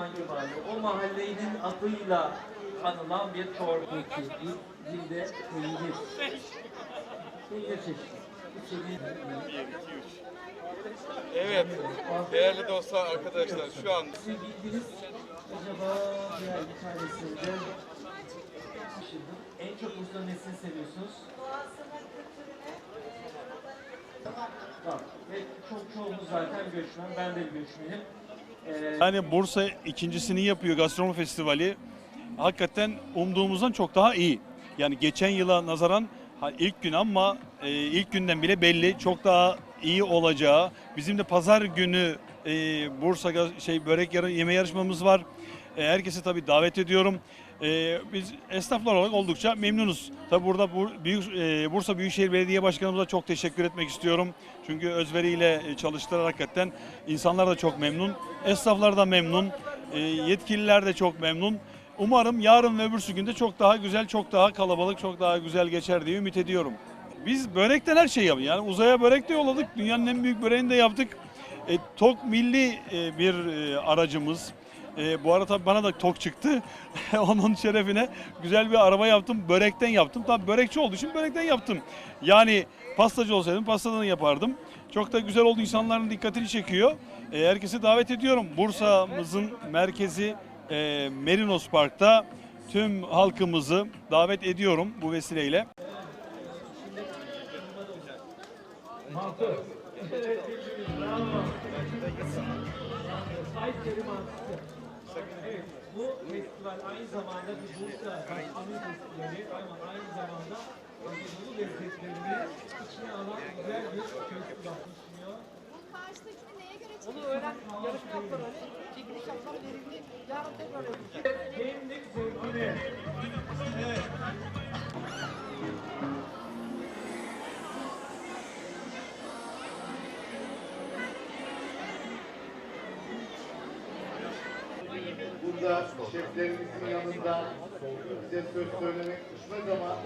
hangi mahalle? O mahallenin adıyla anılan bir çorba ki bir, de peynir. Peynir çeşidi. Evet, değerli dostlar, arkadaşlar şu an Siz bildiniz acaba diğer bir tanesinde en çok Bursa nesini seviyorsunuz? Tamam. Ve çok çoğumuz zaten göçmen. Ben de göçmenim. Ee, Yani Bursa ikincisini yapıyor gastronomi festivali. Hakikaten umduğumuzdan çok daha iyi. Yani geçen yıla nazaran ilk gün ama e, ilk günden bile belli çok daha iyi olacağı. Bizim de pazar günü e, Bursa şey börek yarı, yeme yarışmamız var. E, herkesi tabii davet ediyorum. E, biz esnaflar olarak oldukça memnunuz. Tabii burada bu, büyük, e, Bursa Büyükşehir Belediye Başkanımıza çok teşekkür etmek istiyorum. Çünkü özveriyle e, çalıştılar hakikaten. İnsanlar da çok memnun. Esnaflar da memnun. E, yetkililer de çok memnun. Umarım yarın ve öbürsü günde çok daha güzel, çok daha kalabalık, çok daha güzel geçer diye ümit ediyorum. Biz börekten her şeyi yapıyoruz. Yani uzaya börek de yolladık. Dünyanın en büyük böreğini de yaptık. E, TOK milli e, bir e, aracımız. E, bu arada tabii bana da TOK çıktı. Onun şerefine güzel bir araba yaptım. Börekten yaptım. Tabii börekçi olduğu için börekten yaptım. Yani pastacı olsaydım pastadan yapardım. Çok da güzel oldu. insanların dikkatini çekiyor. E, herkesi davet ediyorum. Bursa'mızın merkezi e, Merinos Park'ta tüm halkımızı davet ediyorum bu vesileyle. Mantı. Evet, bravo. Kayseri mantısı. Evet, festival aynı zamanda bir Bursa Gastronomi Festivali ama aynı zamanda Anadolu lezzetlerini içine alan güzel bir festival. Bu karşıdakini neye göre Onu öğren, yarışma yaptılar hani. Çekiliş yapsam verimli. Yarın tekrar yapacağız. Gemlik zevkine. Burada şeflerimizin yanında bize söz söylemek düşmez ama